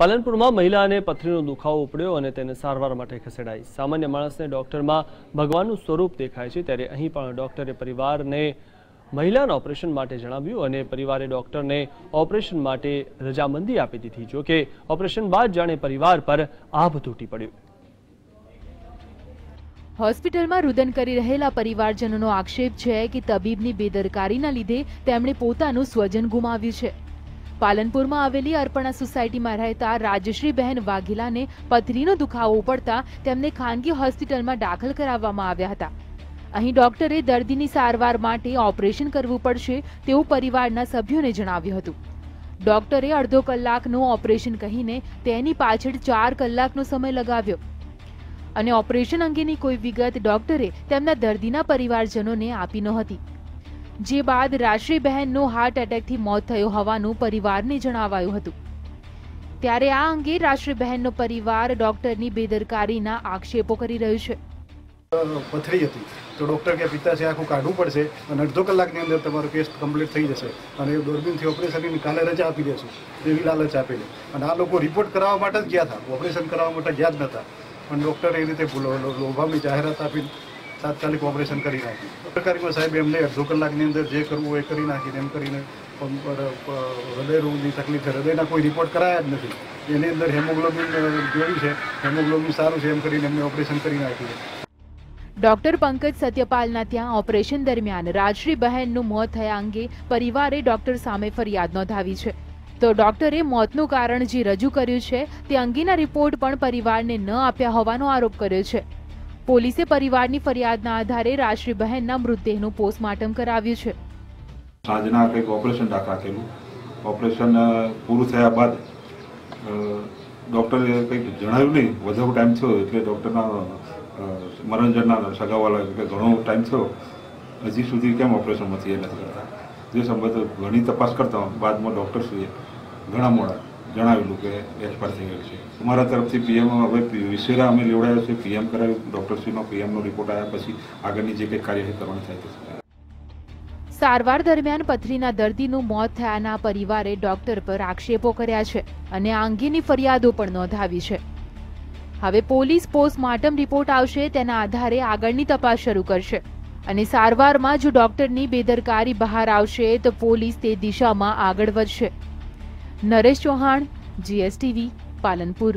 પાલનપુરમાં મહિલાને પથરીનો દુખાવો ઉપડ્યો અને તેને સારવાર માટે ખસેડાઈ. સામાન્ય માણસને ડોક્ટરમાં ભગવાનનું સ્વરૂપ દેખાય છે ત્યારે અહીં પણ ડોક્ટરે પરિવારને મહિલાના ઓપરેશન માટે જણાવ્યું અને પરિવારે ડોક્ટરને ઓપરેશન માટે રજામંદી આપી દીધી. જોકે ઓપરેશન બાદ જાણે પરિવાર પર આભ તૂટી પડ્યું. હોસ્પિટલમાં રુદન કરી રહેલા પરિવારજનોનો આક્ષેપ છે કે તબીબની બેદરકારીના લીધે તેમણે પોતાનું સ્વજન ગુમાવ્યું છે. પાલનપુરમાં આવેલી અર્પણા સોસાયટીમાં રહેતા રાજશ્રીબહેન વાઘેલાને પથરીનો દુખાવો પડતા તેમને ખાનગી હોસ્પિટલમાં દાખલ કરાવવામાં આવ્યા હતા. અહીં ડોક્ટરે દર્દીની સારવાર માટે ઓપરેશન કરવું પડશે તેવું પરિવારના સભ્યોને જણાવ્યું હતું. ડોક્ટરે અડધો કલાકનું ઓપરેશન કહીને તેની પાછળ ચાર કલાકનો સમય લગાવ્યો. અને ઓપરેશન અંગેની કોઈ વિગત ડોક્ટરે તેમના દર્દીના પરિવારજનોને આપી નહોતી. જે બાદ રાશ્રીબહેનનું હાર્ટ એટેકથી મોત થયું હોવાનું પરિવારને જણાવાયું હતું. ત્યારે આ અંગે રાશ્રીબહેનનો પરિવાર ડોક્ટરની બેદરકારીના આક્ષેપો કરી રહ્યો છે. પથરી હતી. તો ડૉક્ટર કે પિત્તાશય આખું કાઢવું પડશે અને અડધો કલાકની અંદર તમારો કેસ કમ્પ્લીટ થઈ જશે અને દૂરબીનથી ઓપરેશનની કાલે રજા આપી દેશું એવી લાલચ આપેલી. અને આ લોકો રિપોર્ટ કરાવવા માટે જ ગયા હતા. ઓપરેશન કરાવવા માટે ગયા જ નહોતા પણ ડૉક્ટરે એ રીતે ભૂલો લોભાવની જાહેરાત આપી તાત્કાલિક ઓપરેશન કરી નાખ્યું. સરકારીમાં સાહેબ એમને અડધો કલાકની અંદર જે કરવું હોય કરી નાખીને એમ કરીને હૃદય તકલીફ હૃદયના કોઈ રિપોર્ટ કરાયા જ નથી. એની અંદર હેમોગ્લોબિન જોયું છે? હેમોગ્લોબિન સારું છે એમ કરીને એમને ઓપરેશન કરી નાખ્યું ડોક્ટર પંકજ સત્યપાલના ત્યાં ઓપરેશન દરમિયાન રાજશ્રી બહેનનું મોત થયા અંગે પરિવારે ડોક્ટર સામે ફરિયાદ નોંધાવી છે. તો ડોક્ટરે મોતનું કારણ જે રજૂ કર્યું છે, તે અંગેના રિપોર્ટ પણ પરિવારને ન આપ્યા હોવાનો આરોપ કર્યો છે. પોલીસે પરિવારની ફરિયાદના આધારે રાજશ્રી બહેનના મૃતદેહનું પોસ્ટમોર્ટમ કરાવ્યું છે. સાંજના કંઈક ઓપરેશન રાખેલું ઓપરેશન પૂરું થયા બાદ ડૉક્ટરે કંઈક જણાવ્યું નહીં. વધારે ટાઈમ થયો એટલે ડૉક્ટરના મનોરંજનના સગાવાલા કે ઘણો ટાઈમ થયો. હજી સુધી કેમ ઓપરેશનમાંથી એ નથી કરતા? જે સંબંધે ઘણી તપાસ કરતા બાદમાં ડૉક્ટરશ્રીએ ઘણા મોડા જણાવેલું કે એક્સપાયર થઈ ગયેલ છે. અમારા તરફથી પીએમ હવે વિશેરા અમે લેવડાવ્યો છે પીએમ કરાવ્યું ડૉક્ટરશ્રીનો પીએમનો રિપોર્ટ આવ્યા પછી આગળની જે કંઈ કાર્યવાહી કરવાની થાય તે સારવાર દરમિયાન પથરીના દર્દીનું મોત થયાના પરિવારે ડોક્ટર પર આક્ષેપો કર્યા છે અને આ અંગેની ફરિયાદો પણ નોંધાવી છે. હવે પોલીસ પોસ્ટમોર્ટમ રિપોર્ટ આવશે તેના આધારે આગળની તપાસ શરૂ કરશે. અને સારવારમાં જો ડોક્ટરની બેદરકારી બહાર આવશે તો પોલીસ તે દિશામાં આગળ વધશે. નરેશ ચૌહાણ જીએસટીવી પાલનપુર.